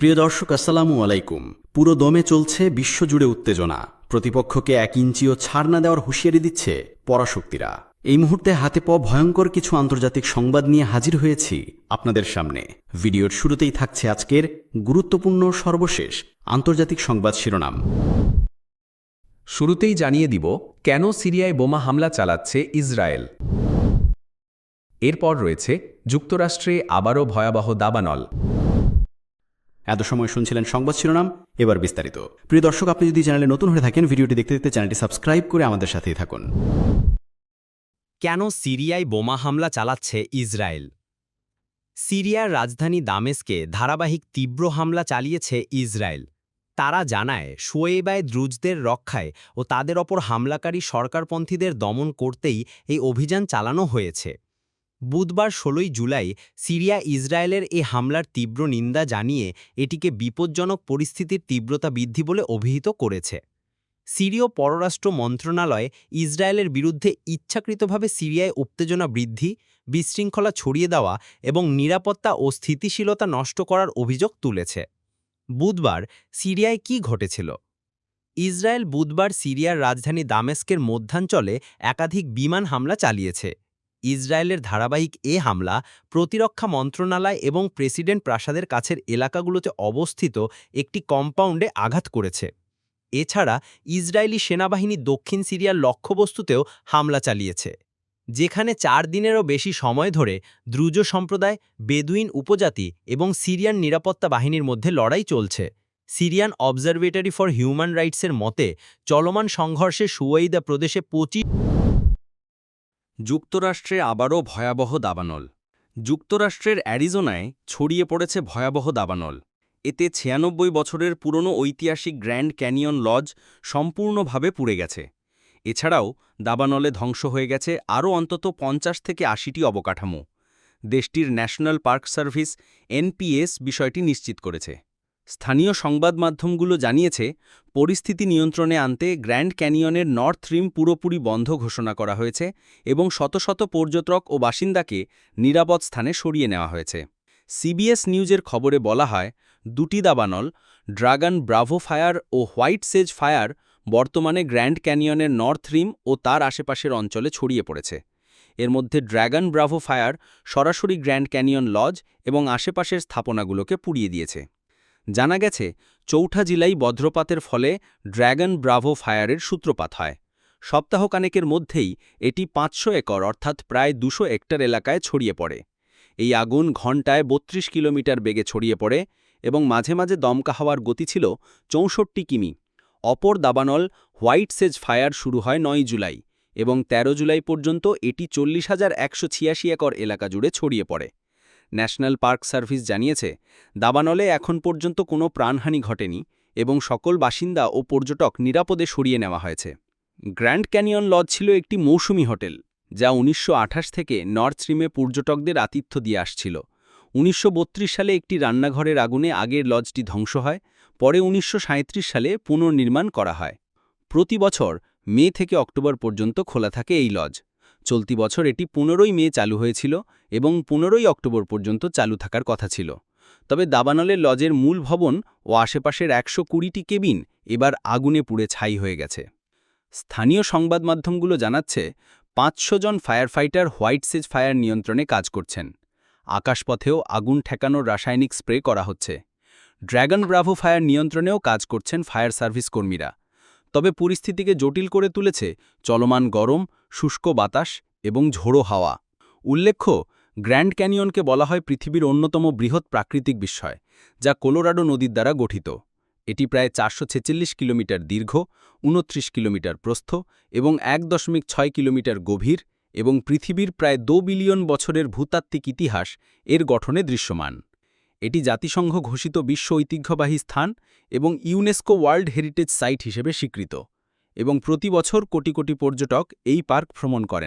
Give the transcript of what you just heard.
প্রিয় দর্শক, আসসালামু আলাইকুম। পুরো দমে চলছে বিশ্বজুড়ে উত্তেজনা। প্রতিপক্ষকে এক ইঞ্চিও ছাড় না দেওয়ার হুঁশিয়ারি দিচ্ছে পরাশক্তিরা। এই মুহূর্তে হাতে পাওয়া ভয়ঙ্কর কিছু আন্তর্জাতিক সংবাদ নিয়ে হাজির হয়েছি আপনাদের সামনে। ভিডিওর শুরুতেই থাকছে আজকের গুরুত্বপূর্ণ সর্বশেষ আন্তর্জাতিক সংবাদ শিরোনাম। শুরুতেই জানিয়ে দিব, কেন সিরিয়ায় বোমা হামলা চালাচ্ছে ইসরায়েল? এরপর রয়েছে যুক্তরাষ্ট্রে আবারও ভয়াবহ দাবানল। এত সময় শুনছিলেন সংবাদ শিরোনাম, এবার বিস্তারিত। প্রিয় দর্শক, আপনি যদি চ্যানেলে নতুন হয়ে থাকেন, ভিডিওটি দেখতে দেখতে চ্যানেলটি সাবস্ক্রাইব করে আমাদের সাথেই থাকুন। কেন সিরিয়ায় বোমা হামলা চালাচ্ছে ইসরায়েল? সিরিয়ার রাজধানী দামেস্কে ধারাবাহিক তীব্র হামলা চালিয়েছে ইসরায়েল। তারা জানায়, শোয়েবায় দ্রুজদের রক্ষায় ও তাদের ওপর হামলাকারী সরকারপন্থীদের দমন করতেই এই অভিযান চালানো হয়েছে। বুধবার ষোলোই জুলাই সিরিয়া ইসরায়েলের এই হামলার তীব্র নিন্দা জানিয়ে এটিকে বিপজ্জনক পরিস্থিতির তীব্রতা বৃদ্ধি বলে অভিহিত করেছে। সিরীয় পররাষ্ট্র মন্ত্রণালয় ইসরায়েলের বিরুদ্ধে ইচ্ছাকৃতভাবে সিরিয়ায় উত্তেজনা বৃদ্ধি, বিশৃঙ্খলা ছড়িয়ে দেওয়া এবং নিরাপত্তা ও স্থিতিশীলতা নষ্ট করার অভিযোগ তুলেছে। বুধবার সিরিয়ায় কি ঘটেছিল? ইসরায়েল বুধবার সিরিয়ার রাজধানী দামেস্কের মধ্যাঞ্চলে একাধিক বিমান হামলা চালিয়েছে। ইসরায়েলের ধারাবাহিক এ হামলা প্রতিরক্ষা মন্ত্রণালয় এবং প্রেসিডেন্ট প্রাসাদের কাছের এলাকাগুলোতে অবস্থিত একটি কম্পাউন্ডে আঘাত করেছে। এছাড়া ইসরায়েলি সেনাবাহিনী দক্ষিণ সিরিয়ার লক্ষ্যবস্তুতেও হামলা চালিয়েছে, যেখানে চার দিনেরও বেশি সময় ধরে দ্রুজ সম্প্রদায়, বেদুইন উপজাতি এবং সিরিয়ান নিরাপত্তা বাহিনীর মধ্যে লড়াই চলছে। সিরিয়ান অবজারভেটরি ফর হিউম্যান রাইটসের মতে, চলমান সংঘর্ষে সুয়াইদা প্রদেশে পঁচিশ যুক্তরাষ্ট্রে আবারও ভয়াবহ দাবানল। যুক্তরাষ্ট্রের অ্যারিজোনায় ছড়িয়ে পড়েছে ভয়াবহ দাবানল। এতে ছিয়ানব্বই বছরের পুরনো ঐতিহাসিক গ্র্যান্ড ক্যানিয়ন লজ সম্পূর্ণভাবে পুড়ে গেছে। এছাড়াও, দাবানলে ধ্বংস হয়ে গেছে আরও অন্তত পঞ্চাশ থেকে আশিটি অবকাঠামো। দেশটির ন্যাশনাল পার্ক সার্ভিস এনপিএস বিষয়টি নিশ্চিত করেছে। স্থানীয় সংবাদ মাধ্যমগুলো জানিয়েছে, পরিস্থিতি নিয়ন্ত্রণে আনতে গ্র্যান্ড ক্যানিয়নের নর্থ রিম পুরোপুরি বন্ধ ঘোষণা করা হয়েছে এবং শত শত পর্যটক ও বাসিন্দাকে নিরাপদ স্থানে সরিয়ে নেওয়া হয়েছে। সিবিএস নিউজের খবরে বলা হয়, দুটি দাবানল, ড্রাগন ব্রাভো ফায়ার ও হোয়াইট সেজ ফায়ার, বর্তমানে গ্র্যান্ড ক্যানিয়নের নর্থ রিম ও তার আশেপাশের অঞ্চলে ছড়িয়ে পড়েছে। এর মধ্যে ড্র্যাগন ব্রাভো ফায়ার সরাসরি গ্র্যান্ড ক্যানিয়ন লজ এবং আশেপাশের স্থাপনাগুলোকে পুড়িয়ে দিয়েছে। জানা গেছে, চৌঠা জেলাই বজ্রপাতের ফলে ড্র্যাগন ব্রাভো ফায়ারের সূত্রপাত হয়। সপ্তাহকানেকের মধ্যেই এটি পাঁচশো একর অর্থাৎ প্রায় দুশো হেক্টর এলাকায় ছড়িয়ে পড়ে। এই আগুন ঘণ্টায় ৩২ কিলোমিটার বেগে ছড়িয়ে পড়ে এবং মাঝে মাঝে দমকা হওয়ার গতি ছিল চৌষট্টি কিমি। অপর দাবানল হোয়াইট সেজ ফায়ার শুরু হয় নয় জুলাই এবং ১৩ জুলাই পর্যন্ত এটি চল্লিশ হাজার একশো একর এলাকা জুড়ে ছড়িয়ে পড়ে। ন্যাশনাল পার্ক সার্ভিস জানিয়েছে, দাবানলে এখন পর্যন্ত কোনো প্রাণহানি ঘটেনি এবং সকল বাসিন্দা ও পর্যটক নিরাপদে সরিয়ে নেওয়া হয়েছে। গ্র্যান্ড ক্যানিয়ন লজ ছিল একটি মৌসুমি হোটেল, যা উনিশশো আঠাশ থেকে নর্থ স্ট্রিমে পর্যটকদের আতিথ্য দিয়ে আসছিল। উনিশশো বত্রিশ সালে একটি রান্নাঘরের আগুনে আগের লজটি ধ্বংস হয়, পরে উনিশশো সালে পুনর্নির্মাণ করা হয়। প্রতি বছর মে থেকে অক্টোবর পর্যন্ত খোলা থাকে এই লজ। চলতি বছর এটি পনেরোই মে চালু হয়েছিল এবং পনেরোই অক্টোবর পর্যন্ত চালু থাকার কথা ছিল। তবে দাবানলের লজের মূল ভবন ও আশেপাশের একশো কুড়িটি কেবিন এবার আগুনে পুড়ে ছাই হয়ে গেছে। স্থানীয় সংবাদ মাধ্যমগুলো জানাচ্ছে, পাঁচশো জন firefighter White Sage Fire নিয়ন্ত্রণে কাজ করছেন। আকাশপথেও আগুন ঠেকানোর রাসায়নিক স্প্রে করা হচ্ছে। ড্র্যাগন ব্রাভো ফায়ার নিয়ন্ত্রণেও কাজ করছেন ফায়ার সার্ভিস কর্মীরা। তবে পরিস্থিতিকে জটিল করে তুলেছে চলমান গরম, শুষ্ক বাতাস এবং ঝোড়ো হাওয়া। উল্লেখ্য, গ্র্যান্ড ক্যানিয়নকে বলা হয় পৃথিবীর অন্যতম বৃহৎ প্রাকৃতিক বিস্ময়, যা কোলোরাডো নদীর দ্বারা গঠিত। এটি প্রায় চারশো ছেচল্লিশ কিলোমিটার দীর্ঘ, উনত্রিশ কিলোমিটার প্রস্থ এবং এক দশমিক ছয় কিলোমিটার গভীর এবং পৃথিবীর প্রায় দো বিলিয়ন বছরের ভূতাত্ত্বিক ইতিহাস এর গঠনে দৃশ্যমান। এটি জাতিসংঘ ঘোষিত বিশ্ব ঐতিহ্যবাহী স্থান এবং ইউনেস্কো ওয়ার্ল্ড হেরিটেজ সাইট হিসেবে স্বীকৃত এবং প্রতি বছর কোটি কোটি পর্যটক এই পার্ক ভ্রমণ করেন।